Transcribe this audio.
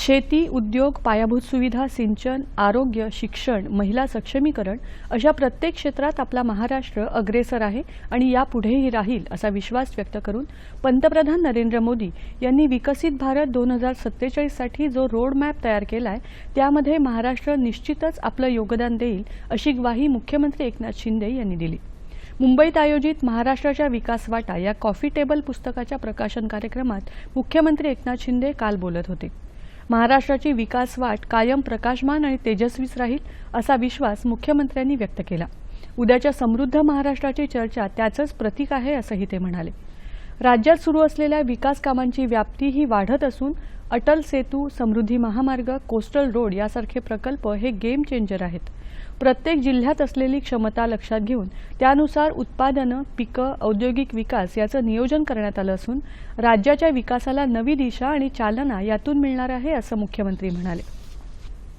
शेती उद्योग पायाभूत सुविधा सिंचन आरोग्य शिक्षण महिला सक्षमीकरण अशा प्रत्येक क्षेत्रात आपला महाराष्ट्र अग्रेसर आहे आणि यापुढेही राहील असा विश्वास व्यक्त करून पंतप्रधान नरेंद्र मोदी यांनी विकसित भारत दोन हजार सत्तेचाळीससाठी जो रोड मॅप तयार केलाय त्यामध्ये महाराष्ट्र निश्चितच आपलं योगदान देईल अशी ग्वाही मुख्यमंत्री एकनाथ शिंदे यांनी दिली. मुंबईत आयोजित महाराष्ट्राच्या विकास वाटा या कॉफी टेबल पुस्तकाच्या प्रकाशन कार्यक्रमात मुख्यमंत्री एकनाथ शिंदे काल बोलत होते. महाराष्ट्राची विकास वाट कायम प्रकाशमान आणि तेजस्वीच राहील असा विश्वास मुख्यमंत्र्यांनी व्यक्त केला. उद्याच्या समृद्ध महाराष्ट्राची चर्चा त्याचंच प्रतीक आहे असंही ते म्हणाले. राज्यात सुरू असलेल्या विकास कामांची व्याप्ती ही वाढत असून अटल सेतू समृद्धी महामार्ग कोस्टल रोड यासारखे प्रकल्प हे गेम चेंजर आहेत. प्रत्येक जिल्ह्यात असलेली क्षमता लक्षात घेऊन त्यानुसार उत्पादनं पिकं औद्योगिक विकास याचं नियोजन करण्यात आलं असून राज्याच्या विकासाला नवी दिशा आणि चालना यातून मिळणार आहे असं मुख्यमंत्री म्हणाले.